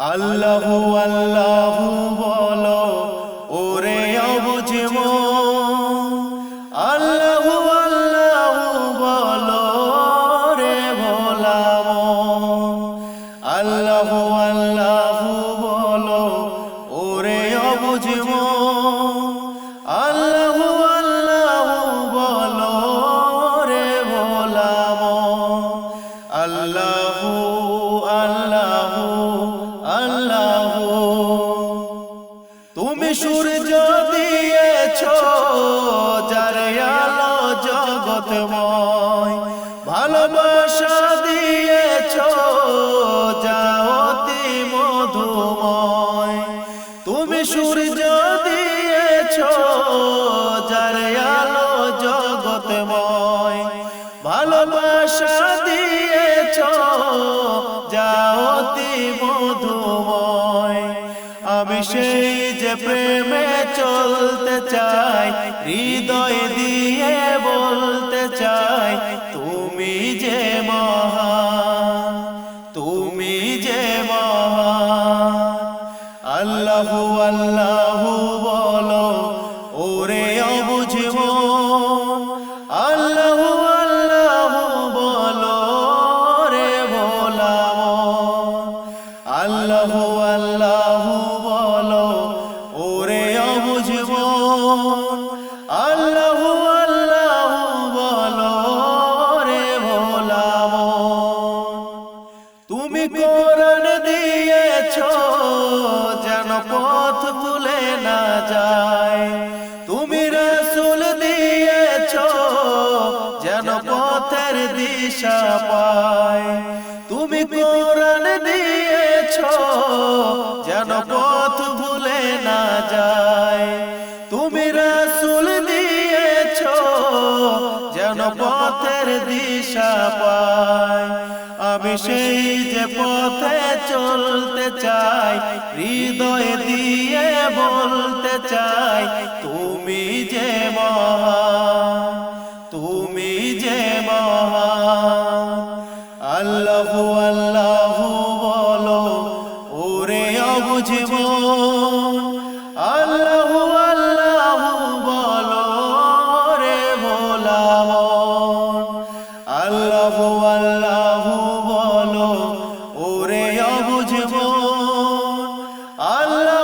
আল্লাহু আল্লাহ বলো, ওরে অবুঝব আল্লাহ আল্লাহ বলো রে ভোলাম আল্লাহ আল্লাহ বলো, ওরে অবুঝব সূর্য দিয়েছ যার আলো জগতময় ভালোবাসা দিয়েছ যা অতি মধুময়। তুমি সূর্য দিয়েছ, যার আলো জগতময় ভালোবাসা দিয়েছ যা অতি মধুময়। আমি সেই যে প্রেমে চলতে চাই হৃদয় দিয়ে বলতে চাই তুমি যে মহা তুমি যে মহা আল্লাহু আল্লাহু বলো, ওরে অবুঝব আল্লাহু আল্লাহু বলো রে ভোলাম আল্লাহু আল্লাহু অবুঝব আল্লাহু আল্লাহু বলো রে ভোলাম তুমি কোরআন দিয়েছ, যেন পথ তুলে না যায়। তুমি রসুল দিয়েছ, যেন পথের দিশা পায়। তুমি কোরআন দিয়েছ, যেন পথ ভুলে না যায়। তুমি রসুল দিয়েছ যেন পথের দিশা পায়। আমি সেই যে পথে চলতে চাই হৃদয় দিয়ে বলতে চাই তুমি যে মহান তুমি যে মহান আল্লাহু আল্লাহু আল্লাহু আল্লাহু বলো ওরে অবুঝব। আল্লাহু